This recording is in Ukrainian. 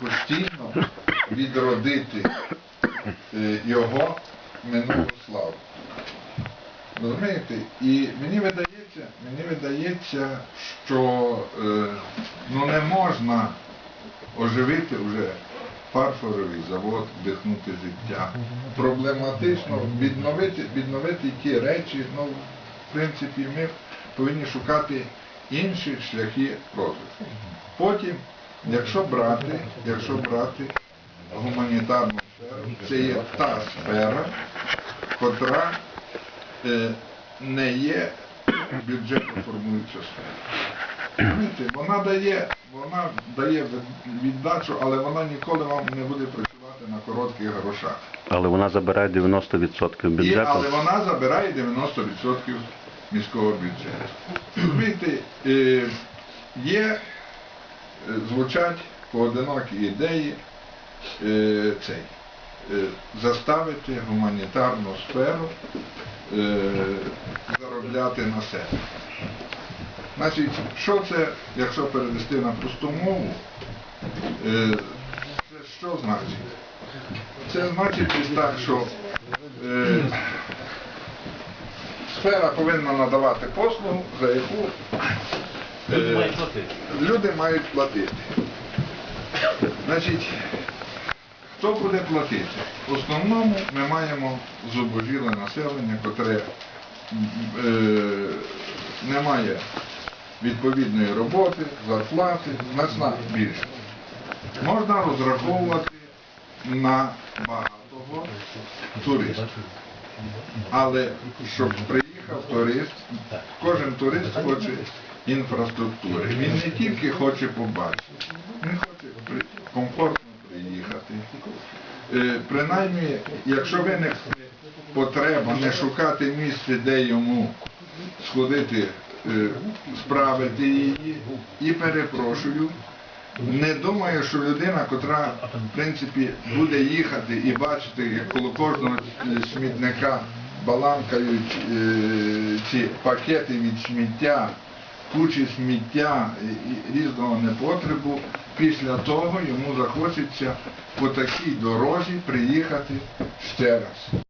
постійно відродити е, його минулу славу. Розумієте? І мені видається, мені видається, що е, ну не можна оживити вже фарфоровий завод, вдихнути життя. Проблематично відновити, відновити ті речі, ну, в принципі, ми повинні шукати інші шляхи розвитку. Потім, якщо брати, якщо брати гуманітарну сферу, це є та сфера, котра е, не є бюджетно формуюча сфера. Вона дає, вона дає віддачу, але вона ніколи вам не буде працювати на коротких грошах. Але вона забирає 90% І, бюджету. але вона забирає 90% міського бюджету. Розумієте, е, є, звучать поодинокі ідеї е, цей, е, заставити гуманітарну сферу е, заробляти на себе. Значить, що це, якщо перевести на просту мову, е, це що значить? Це значить так, що е, сфера повинна надавати послугу, за яку е, люди мають платити. Значить, хто буде платити? В основному ми маємо зубожіле населення, котре е, не має відповідної роботи, зарплати, значна більше. Можна розраховувати на багатого туриста. Але щоб приїхав турист, кожен турист хоче інфраструктури. Він не тільки хоче побачити, він хоче комфортно приїхати. Е, Принаймні, якщо виникне потреба не шукати місце, де йому сходити, е, справити її, і перепрошую, не думаю, що людина, котра в принципі буде їхати і бачити, як коло кожного е, смітника баланкають е, ці пакети від сміття, кучі сміття і- різного непотребу, після того йому захочеться по такій дорозі приїхати ще раз.